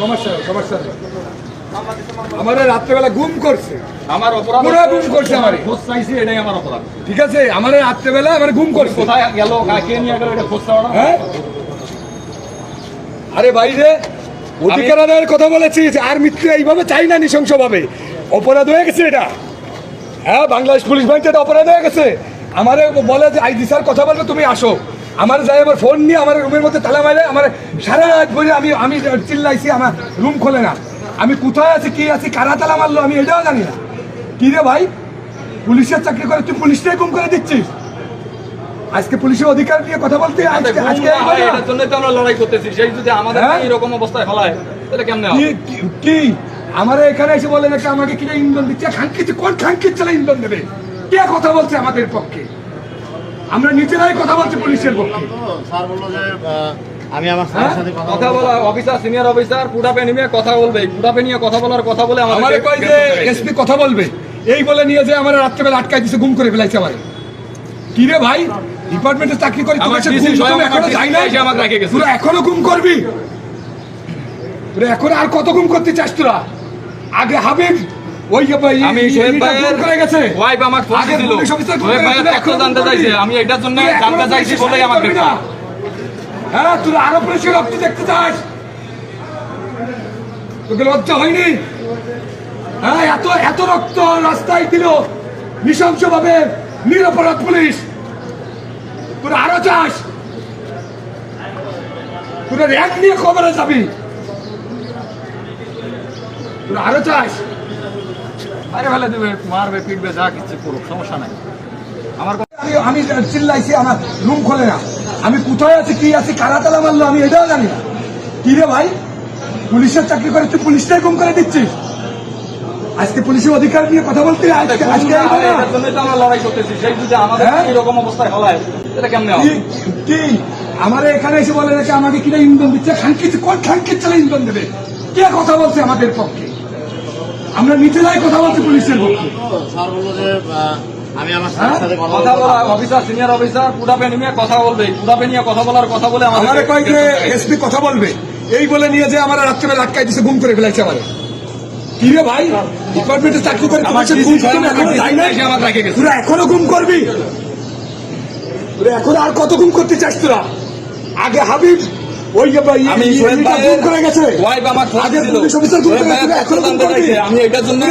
সমস্যা সমস্যা নেই। রাত্রেবেলা গুম করছে। আমার অপরাধ পুরো গুম করছে আমারে। খোঁজ চাইছি এটাই আমার অপরাধ। ঠিক আছে আমারে রাত্রেবেলা আমার গুম করছে। কোথায় গেল কে নিয়ে গেল এটা খোঁজ চাওয়া হ্যাঁ? আরে বাইরে অধিকার আদায়ের কথা বলেছিস আর মৃত্যু এইভাবে চাই না নৃশংসভাবে। অপরাধ হয়ে গেছে এটা। হ্যাঁ বাংলাদেশ পুলিশ বাহিনীতে এটা অপরাধ হয়ে গেছে। আমারে বলে যে আইজি স্যার কথা বলবে তুমি আসো। আমার যাই আমার ফোন নিয়ে আমার রুমের মধ্যে তালা মারে আমার সারা রাত বলে আমি আমি চিল্লাইছি আমার রুম খোলে না। আমি কোথায় আছি কি আছি কারা তালা মারলো আমি এটাও জানি না। কি রে ভাই? পুলিশের চাকরি করে তুই পুলিশটাই গুম করে দিচ্ছিস? আজকে পুলিশের অধিকার নিয়ে কথা বলতে আজকে আজকে এই এটার জন্য তো আমরা লড়াই করতেছি। সেই যদি আমাদের হ্যাঁ? এরকম অবস্থায় ফেলায় তাহলে কেমনে কি হবে? কি- কি আমার এখানে এসে বলে নাকি আমাকে কিনে ইন্ধন দিচ্ছে? খানকিতে কোন খানকির ছেলে ইন্ধন দেবে? কে কথা বলছে আমাদের পক্ষে? আমরা নিজেরাই কথা বলছি পুলিশের পক্ষে। স্যার বলল যে আমি আমার হ্যাঁ? স্যারের সাথে কথা বলা অফিসার সিনিয়র অফিসার নিয়ে কথা বলবে। নিয়ে কথা বলার কথা বলে আমাদের কয় যে এসপি কথা বলবে। এই বলে নিয়ে যে আমার রাত্রেবেলা আটকাই দিছে গুম করে ফেলাইছে আমারে। কি রে ভাই? ডিপার্টমেন্টে চাকরি করি তোমার এখনও যাই না এসে আমাকে রেখে গেছে। তোরা এখনও গুম করবি? তোরা এখন আর কত গুম করতে চাস তোরা? আগে হাবিব আমি গেছে। ওয়াইফ দিল। ভাইয়ের তথ্য জানতে চাইছে এটার জন্য জানতে চাইছি বলেই। হ্যাঁ তুই আরও পুলিশের রক্ত দেখতে চাস। তোকে লজ্জা হয়নি? হ্যাঁ এত এত রক্ত রাস্তায় দিল নিরপরাধ পুলিশ। তোরা আরও চাস। তোরা র্যাঙ্ক নিয়ে খবরে যাবি। তোরা আরও চাস। আরে ফেলে দেবে মারবে পিটবে যা কিছু করুক সমস্যা নাই। আমার আমি আমি চিল্লাইছি আমার রুম খোলে না। আমি কোথায় আছি কি আছি কারা তালা মারলো আমি এটাও জানি না। কি রে ভাই? পুলিশের চাকরি করে তুই পুলিশটাই গুম করে দিচ্ছিস? আজকে পুলিশের অধিকার নিয়ে কথা বলতে কি- আমার এখানে এসে বলে নাকি আমাকে কিনা ইন্ধন দিচ্ছে? খানকিত কোন খানকির ছেলে ইন্ধন দেবে? কে কথা বলছে আমাদের পক্ষে? আমরা নিজেরাই কথা বলছি পুলিশের পক্ষে। স্যার বলল যে আমি আমার হ্যাঁ? সাথে কথা বলা অফিসার সিনিয়র অফিসার নিয়ে কথা বলবে। নিয়ে কথা বলার কথা বলে আমারে আমাদের কয় যে এসপি কথা বলবে। এই বলে নিয়ে যে আমার রাত্রে দিছে গুম করে ফেলাইছে আমারে। কি রে ভাই? ডিপার্টমেন্টে চাকরি করে এখনও যাই তোরা গুম করবি? তোরা এখনও আর কত গুম করতে চাস তোরা? আগে হাবিব ওই যে আমি ই- শোয়েব ইটা ভাইয়ের গুম করে গেছে। ওয়াইফ আমার ফোন। আমি এটার জন্য